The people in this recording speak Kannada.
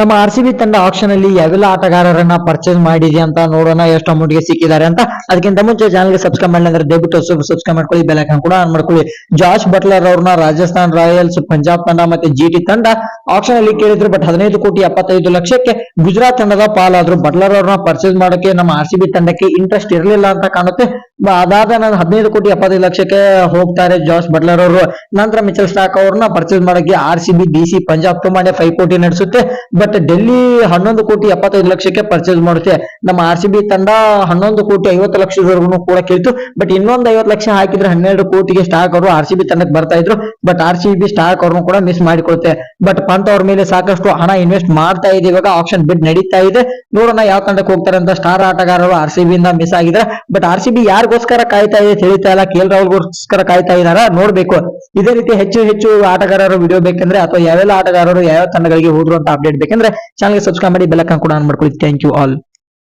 ನಮ್ಮ ಆರ್ ಸಿ ಬಿ ತಂಡ ಆಕ್ಷನ್ ಅಲ್ಲಿ ಯಾವೆಲ್ಲ ಆಟಗಾರರನ್ನ ಪರ್ಚೇಸ್ ಮಾಡಿದೆ ಅಂತ ನೋಡೋಣ, ಎಷ್ಟು ಅಮೌಂಟ್ಗೆ ಸಿಕ್ಕಿದ್ದಾರೆ ಅಂತ. ಅದಕ್ಕಿಂತ ಮುಂಚೆ ಚಾನಲ್ಗೆ ಸಬ್ಸ್ಕ್ರೈಬ್ ಮಾಡಿಲ್ಲ ಅಂದ್ರೆ ದಯವಿಟ್ಟು ಸಬ್ಸ್ಕ್ರೈಬ್ ಮಾಡ್ಕೊಳ್ಳಿ ಬೆಲ್ ಕೂಡ ಆನ್ ಮಾಡ್ಕೊಳ್ಳಿ. ಜಾಶ್ ಬಟ್ಲರ್ ಅವ್ರನ್ನ ರಾಜಸ್ಥಾನ್ ರಾಯಲ್ಸ್ ಪಂಜಾಬ್ ತಂಡ ಮತ್ತೆ ಜಿ ತಂಡ ಆಕ್ಷನ್ ಅಲ್ಲಿ ಕೇಳಿದ್ರು ಬಟ್ ಹದಿನೈದು ಕೋಟಿ ಎಪ್ಪತ್ತೈದು ಲಕ್ಷಕ್ಕೆ ಗುಜರಾತ್ ತಂಡದ ಪಾಲಾದ್ರು. ಬಟ್ಲರ್ ಅವ್ರನ್ನ ಪರ್ಚೇಸ್ ಮಾಡೋಕೆ ನಮ್ಮ ಆರ್ ಸಿ ತಂಡಕ್ಕೆ ಇಂಟ್ರೆಸ್ಟ್ ಇರಲಿಲ್ಲ ಅಂತ ಕಾಣುತ್ತೆ. ಅದಾದ ನಾನು ಹದಿನೈದು ಕೋಟಿ ಎಪ್ಪತ್ತೈದು ಲಕ್ಷಕ್ಕೆ ಹೋಗ್ತಾರೆ ಜಾಸ್ ಬಟ್ಲರ್ ಅವರು. ನಂತರ ಮಿಚಲ್ ಸ್ಟಾಕ್ ಅವ್ರನ್ನ ಪರ್ಚೇಸ್ ಮಾಡೋಕೆ R C B D C Punjab ತುಂಬಾನೇ ಫೈವ್ ಕೋಟಿ ನಡೆಸುತ್ತೆ. ಬಟ್ ಡೆಲ್ಲಿ ಹನ್ನೊಂದು ಕೋಟಿ ಎಪ್ಪತ್ತೈದು ಲಕ್ಷಕ್ಕೆ ಪರ್ಚೇಸ್ ಮಾಡುತ್ತೆ. ನಮ್ಮ ಆರ್ ಸಿ ಬಿ ತಂಡ ಹನ್ನೊಂದು ಕೋಟಿ ಐವತ್ತು ಲಕ್ಷದವರೆಗೂ ಕೂಡ ಕೇಳ್ತು. ಬಟ್ ಇನ್ನೊಂದು ಐವತ್ತು ಲಕ್ಷ ಹಾಕಿದ್ರೆ ಹನ್ನೆರಡು ಕೋಟಿಗೆ ಸ್ಟಾಕ್ ಅವರು ಆರ್ ಸಿ ಬಿ ತಂಡಕ್ಕೆ ಬರ್ತಾ ಇದ್ರು. But R C B Starc ಅವ್ರನ್ನು ಕೂಡ ಮಿಸ್ ಮಾಡಿಕೊಳ್ಳುತ್ತೆ ಬಟ್ ಪಂತ್ ಅವ್ರ ಮೇಲೆ ಸಾಕಷ್ಟು ಹಣ ಇನ್ವೆಸ್ಟ್ ಮಾಡ್ತಾ ಇದೆ. ಇವಾಗ ಆಪ್ಷನ್ ಬಿಡ್ ನಡೀತಾ ಇದೆ. ನೋಡೋಣ ಯಾವ ತಂಡಕ್ಕೆ ಹೋಗ್ತಾರೆ ಅಂತ ಸ್ಟಾರ್ ಆಟಗಾರರು ಆರ್ ಸಿ ಬಿ ಇಂದ ಮಿಸ್ ಆಗಿದ್ರೆ. ಬಟ್ ಆರ್ ಸಿ ಬಿ ಯಾರಿಗೋಸ್ಕರ ಕಾಯ್ತಾ ಇದೆ, ತಿಳಿತಾ ಇಲ್ಲ, ಕೆ ಎಲ್ ರಾಹುಲ್ಗೋಸ್ಕರ ಕಾಯ್ತಾ ಇದಾರ ನೋಡ್ಬೇಕು. ಇದೇ ರೀತಿ ಹೆಚ್ಚು ಹೆಚ್ಚು ಆಟಗಾರರು ವಿಡಿಯೋ ಬೇಕಂದ್ರೆ ಅಥವಾ ಯಾವೆಲ್ಲ ಆಟಗಾರರು ಯಾವ ತಂಡಗಳಿಗೆ ಹೋದ್ರು ಅಂತ ಅಪ್ಡೇಟ್ ಬೇಕಂದ್ರೆ ಚಾನಲ್ಗೆ ಸಬ್ಸ್ಕ್ರೈಬ್ ಮಾಡಿ ಬೆಲ್ ಐಕಾನ್ ಕೂಡ ಆನ್ ಮಾಡ್ಕೊಳ್ಳಿ. Thank you all